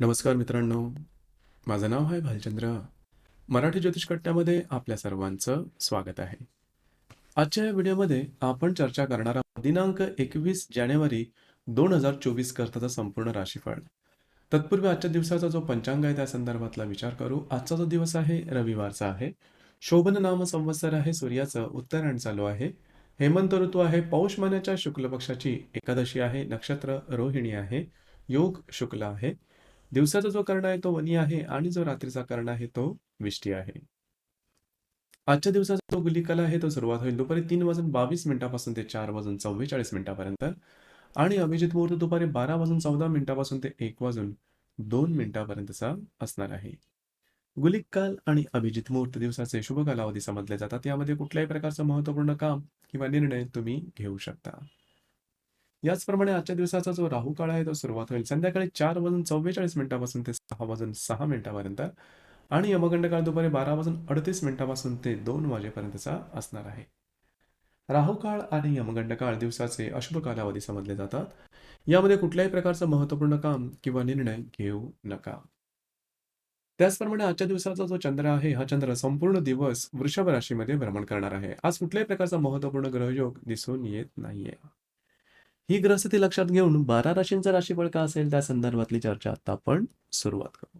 नमस्कार मित्रांनो. माझं नाव आहे भालचंद्र. मराठी ज्योतिषकट्ट्यामध्ये आपल्या सर्वांचं स्वागत आहे. आजच्या या व्हिडिओमध्ये आपण चर्चा करणारा दिनांक एकवीस जानेवारी दोन हजार चोवीस करताचा संपूर्ण राशीफळ. तत्पूर्वी आजच्या दिवसाचा जो पंचांग आहे त्या संदर्भातला विचार करू. आजचा जो दिवस आहे रविवारचा आहे. शोभन नाम संवत्सर आहे सूर्याचं उत्तरायण चालू आहे. हेमंत ऋतू आहे पौष महिन्याच्या शुक्ल पक्षाची एकादशी आहे नक्षत्र रोहिणी आहे योग शुक्ल आहे. दिवसाचा जो कर्ण आहे तो वनी आहे आणि जो रात्रीचा कर्ण आहे तो विष्टी आहे. आजच्या दिवसाचा जो गुलिकल आहे तो सुरुवात होईल दुपारी तीन वाजून बावीस मिनिटापासून ते चार वाजून चव्वेचाळीस मिनिटापर्यंत आणि अभिजित मुहूर्त दुपारी बारा वाजून चौदा मिनिटापासून ते एक वाजून दोन मिनिटापर्यंतचा असणार आहे. गुलिक काल आणि अभिजित मुहूर्त दिवसाचे शुभ कालावधी समजले जातात. यामध्ये कुठल्याही प्रकारचं महत्त्वपूर्ण काम किंवा निर्णय तुम्ही घेऊ शकता. याचप्रमाणे आजच्या दिवसाचा जो राहू काळ आहे तो सुरुवात होईल. संध्याकाळी चार वाजून चव्वेचाळीस मिनिटापासून ते सहा वाजून सहा मिनिटापर्यंत आणि यमगंड काळ दुपारी बारा वाजून अडतीस मिनिटापासून ते दोन वाजेपर्यंतचा असणार आहे. राहू काळ आणि यमगंड काळ दिवसाचे अशुभ कालावधी समजले जातात. यामध्ये कुठल्याही प्रकारचं महत्त्वपूर्ण काम किंवा निर्णय घेऊ नका. त्याचप्रमाणे आजच्या दिवसाचा जो चंद्र आहे हा चंद्र संपूर्ण दिवस वृषभ राशीमध्ये भ्रमण करणार आहे. आज कुठल्याही प्रकारचा महत्त्वपूर्ण ग्रहयोग दिसून येत नाहीये. ही ग्रहस्थिती लक्षात घेऊन बारा राशींचा राशीफळ का असेल? त्या संदर्भातली चर्चा आता आपण सुरुवात करू.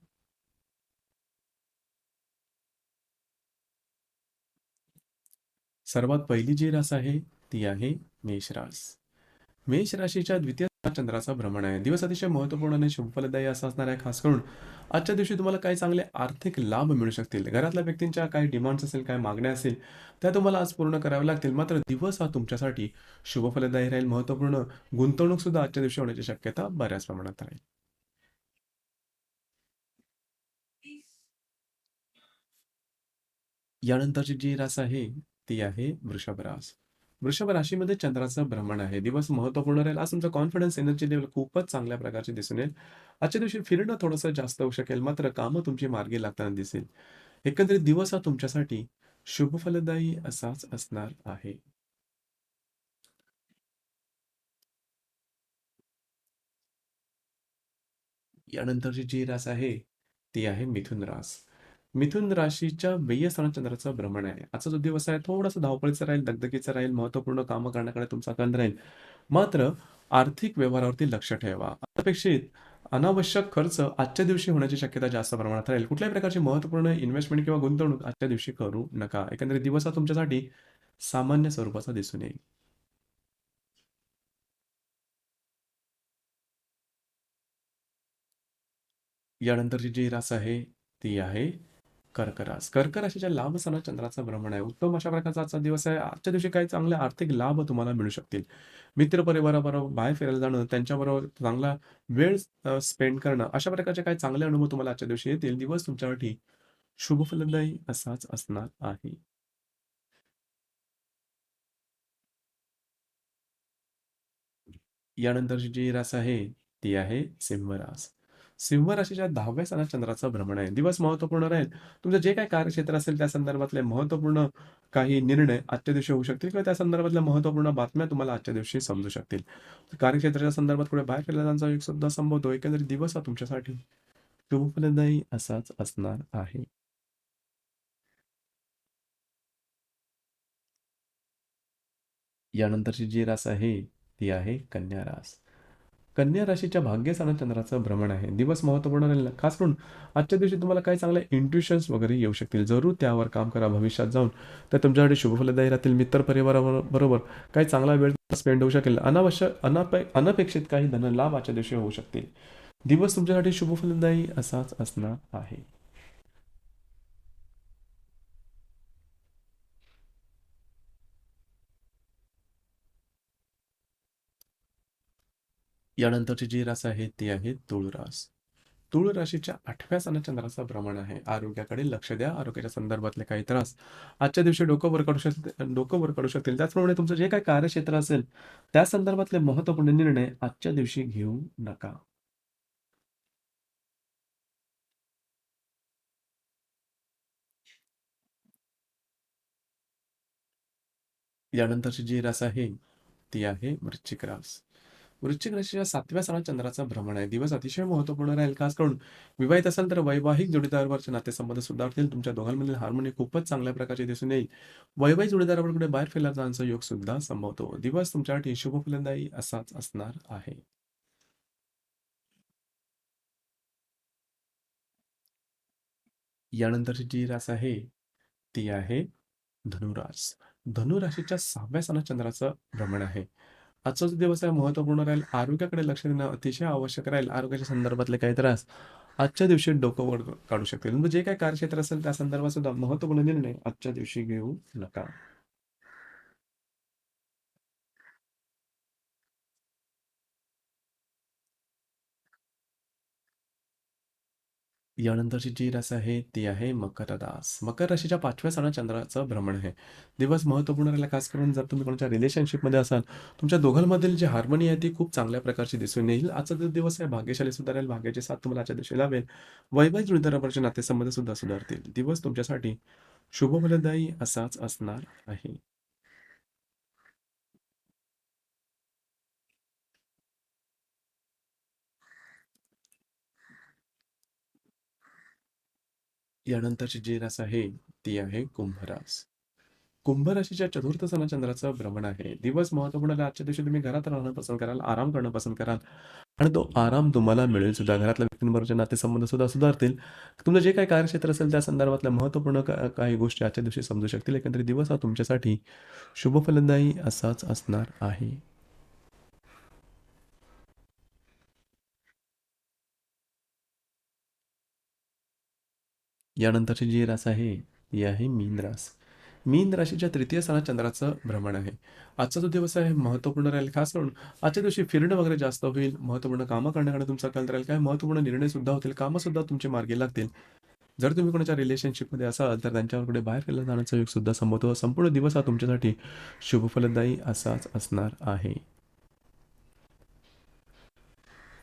सर्वात पहिली जी रास आहे ती आहे मेष रास. मेष राशीच्या द्वितीय चंद्राचा भ्रमण आहे. दिवस अतिशय महत्त्वपूर्ण आणि शुभफलदायी असा असणार आहे खास करून आजच्या दिवशी तुम्हाला काही चांगले आर्थिक लाभ मिळू शकतील. घरातल्या व्यक्तींच्या काही डिमांड्स असेल काही मागण्या असेल त्या तुम्हाला आज पूर्ण कराव्या लागतील. मात्र दिवस हा तुमच्यासाठी शुभफलदायी राहील. महत्त्वपूर्ण गुंतवणूक सुद्धा आजच्या दिवशी होण्याची शक्यता बऱ्याच प्रमाणात राहील. यानंतरची जी रास आहे ती आहे वृषभ रास. वृषभ राशीमध्ये चंद्राचं भ्रमण आहे. दिवस महत्त्वपूर्ण राहील आज तुमचा कॉन्फिडन्स एनर्जी लेवल खूपच चांगल्या प्रकारचे दिसून येईल. आजच्या दिवशी फिरणं थोडंसं जास्त होऊ शकेल मात्र कामं तुमची मार्गी लागताना दिसेल. एकंदरीत दिवस हा तुमच्यासाठी शुभफलदायी असाच असणार आहे. यानंतरची जी रास आहे ती आहे मिथुन रास. मिथुन राशीच्या व्यय स्थानात चंद्राचं भ्रमण आहे. आजचा जो दिवस आहे थोडासा धावपळीचा राहील दगदगीचा राहील महत्त्वपूर्ण कामं करण्याकडे तुमचा कल राहील. मात्र आर्थिक व्यवहारावरती लक्ष ठेवा. अपेक्षित अनावश्यक खर्च आजच्या दिवशी होण्याची शक्यता जास्त प्रमाणात राहील. कुठल्याही प्रकारची महत्त्वपूर्ण इन्व्हेस्टमेंट किंवा गुंतवणूक आजच्या दिवशी करू नका. एकंदरीत दिवस हा तुमच्यासाठी सामान्य स्वरूपाचा दिसून येईल. यानंतरची जी रास आहे ती आहे कर्करास. कर्क राशीच्या लाभ सणात चंद्राचा भ्रमण आहे उत्तम अशा प्रकारचा आजचा दिवस आहे. आजच्या दिवशी काही चांगले आर्थिक लाभ तुम्हाला मिळू शकतील. मित्र परिवाराबरोबर बाहेर फिरायला जाणं त्यांच्याबरोबर चांगला वेळ स्पेंड करणं अशा प्रकारचे काही चांगले अनुभव तुम्हाला आजच्या दिवशी येतील. दिवस तुमच्यासाठी शुभफलदायी असाच असणार आहे. यानंतरची जी रास आहे ती आहे सिंह रास सिंह राशीच्या दहाव्या स्थानात चंद्राचं भ्रमण आहे. दिवस महत्त्वपूर्ण राहील. तुमचं जे काही कार्यक्षेत्र असेल त्या संदर्भातले महत्त्वपूर्ण काही निर्णय आजच्या दिवशी होऊ शकतील किंवा त्या संदर्भातल्या महत्त्वपूर्ण बातम्या तुम्हाला आजच्या दिवशी समजू शकतील. कार्यक्षेत्राच्या संदर्भात पुढे बाहेर फिरला एक सुद्धा संभवतो एकंदरीत दिवस हा तुमच्यासाठी शुभफलदायी असाच असणार आहे. यानंतरची जी रास आहे ती आहे कन्या रास. कन्या राशीच्या भाग्यस्थानात चंद्राचं भ्रमण आहे. दिवस महत्त्वपूर्ण राहील खास करून आजच्या दिवशी तुम्हाला काही चांगले इंट्युशन्स वगैरे येऊ शकतील. जरूर त्यावर काम करा भविष्यात जाऊन. तर तुमच्यासाठी शुभफलदायी राहतील मित्र परिवाराबरोबर काही चांगला वेळ स्पेंड होऊ शकेल. अनावश्यक अनापे अनपेक्षित काही धनलाभ आजच्या दिवशी होऊ शकतील. दिवस तुमच्यासाठी शुभफलदायी असाच असणार आहे. यानंतरची जी रास आहे ती आहे तुळ रास. तुळ राशीच्या आठव्या स्थानात चंद्राचा भ्रमण आहे. आरोग्याकडे लक्ष द्या. आरोग्याच्या संदर्भातले काही त्रास. आजच्या दिवशी डोकं वर काढू शकतील डोकं वर काढू शकतील. त्याचप्रमाणे तुमचं जे काही कार्यक्षेत्र असेल त्या संदर्भातले महत्त्वपूर्ण निर्णय आजच्या दिवशी घेऊ नका. यानंतरची जी रास आहे ती आहे वृश्चिक रास. वृश्चिक राशीच्या सातव्या सणात चंद्राचा भ्रमण आहे. दिवस अतिशय महत्त्वपूर्ण राहील. खास करून विवाहित असाल तर वैवाहिक जोडीदारावरचे नातेसंबंध सुधारतील. तुमच्या दोघांमधील हार्मोनी खूपच चांगल्या प्रकारचे दिसून येईल. वैवाहिक जोडीदारावर कुठे बाहेर फिरला जाण्याचा योग सुद्धा संभवतो. दिवस तुमच्यासाठी शुभ शुभफलदायी असाच असणार आहे. यानंतरची जी रास आहे ती आहे धनुरास. धनुराशीच्या सहाव्या सणात चंद्राचं भ्रमण आहे. आजचा जो दिवस आहे महत्त्वपूर्ण राहील. आरोग्याकडे लक्ष देणं अतिशय आवश्यक राहील. आरोग्याच्या संदर्भातले काही त्रास आजच्या दिवशी डोकं वर काढू शकतील. म्हणजे जे काही कार्यक्षेत्र असेल त्या संदर्भात सुद्धा महत्त्वपूर्ण निर्णय आजच्या दिवशी घेऊ नका. यानंतरची जी रास आहे ती आहे मकर रास मकर राशीच्या पाचव्या सणा चंद्राचं भ्रमण आहे. दिवस महत्त्वपूर्ण राहिला खास करून जर तुम्ही कोणाच्या रिलेशनशिपमध्ये असाल तुमच्या दोघांमधील जी हार्मोनी आहे ती खूप चांगल्या प्रकारची दिसून येईल. आजचा जो दिवस आहे भाग्यशाली सुद्धा भाग्याचे साथ तुम्हाला आजच्या दिवशी लावेल वैवाहिक जोडीदारावरचे नातेसंबंध सुद्धा सुधारतील. दिवस तुमच्यासाठी शुभफलदायी असाच असणार आहे. यानंतरची जी रास आहे ती आहे कुंभरास. कुंभ राशीच्या चतुर्थ सणा चंद्राचं भ्रमण आहे. दिवस महत्त्वपूर्ण आजच्या दिवशी तुम्ही घरात राहणं पसंत कराल आराम करणं पसंत कराल आणि तो आराम तुम्हाला मिळेल सुद्धा. घरातल्या व्यक्तींबरोबरचे नातेसंबंध सुद्धा सुधारतील. तुमचं जे काही कार्यक्षेत्र असेल त्या संदर्भातल्या महत्त्वपूर्ण का- काही गोष्टी आजच्या दिवशी समजू शकतील. एकंदरीत दिवस हा तुमच्यासाठी शुभफलदायी असाच असणार आहे. यानंतरची जी रास आहे ती आहे मीन रास. मीन राशीच्या तृतीय स्थानात चंद्राचं भ्रमण आहे. आजचा जो दिवस आहे महत्त्वपूर्ण राहील खास करून आजच्या दिवशी फिरणं वगैरे जास्त होईल महत्त्वपूर्ण कामं करण्याकडे तुमचा कल राहील काय महत्त्वपूर्ण निर्णय सुद्धा होतील कामं सुद्धा तुमचे मार्गी लागतील. जर तुम्ही कोणाच्या रिलेशनशिपमध्ये असाल तर त्यांच्याकडे बाहेर फिरला जाण्याचा योग सुद्धा संभवतो संपूर्ण दिवस हा तुमच्यासाठी शुभफलदायी असाच असणार आहे.